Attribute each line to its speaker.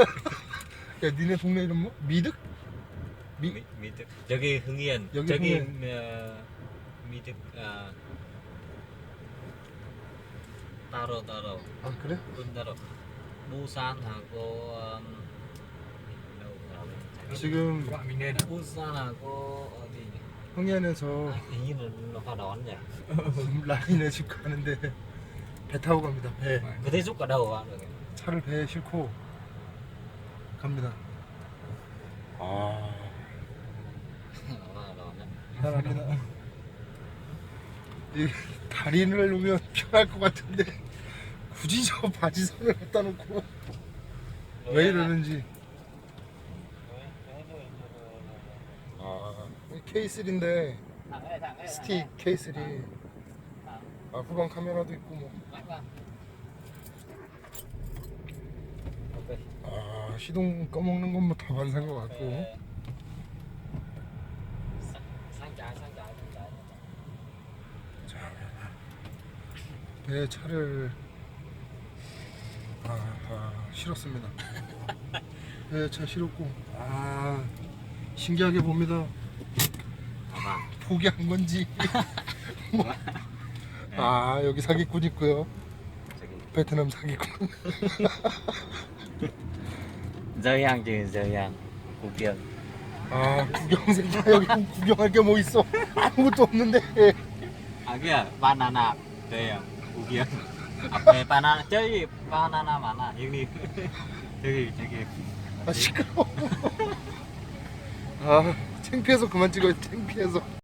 Speaker 1: 야 니네 동네 이름 뭐? 미득? 미
Speaker 2: 미, 미득 저기 흥yên
Speaker 1: 여기
Speaker 2: 저기
Speaker 1: 흥yên.
Speaker 2: 어, 미득 아 따로 따로
Speaker 1: 아 그래?
Speaker 2: 군 따로 부산하고 음, rồi?
Speaker 1: 지금?
Speaker 2: 부산하고 어디
Speaker 1: 흥현에서
Speaker 2: 아, hoa đón nhỉ
Speaker 1: 라인에 집 가는데 배 타고 갑니다 배
Speaker 2: giúp ở đâu à được
Speaker 1: 차를 배에 싣고 갑니다. 아. 대단합니다. 이 다리를 놓으면 편할 것 같은데 굳이 저 바지 선을 갖다 놓고 왜 이러는지. 아. K3인데 스틱 K3 아 후방 카메라도 있고 뭐 아 시동 꺼먹는 건 뭐 다 반사인 것 같고
Speaker 2: trái
Speaker 1: 배 차를 아, 다 실었습니다. 배차 실었고 아 신기하게 봅니다. 포기한 건지 뭐. 아 여기 사기꾼 있고요. 베트남 사기꾼.
Speaker 2: rơi hàng cục tiền
Speaker 1: 아 구경생이야 여기 구경할 게 뭐 있어? 아무것도 없는데.
Speaker 2: banana đây à cục tiền 앞에 바나나 저기 바나나 많아 형님 저기 저기
Speaker 1: 아 시끄러워. 아 창피해서 그만 찍어요. 창피해서.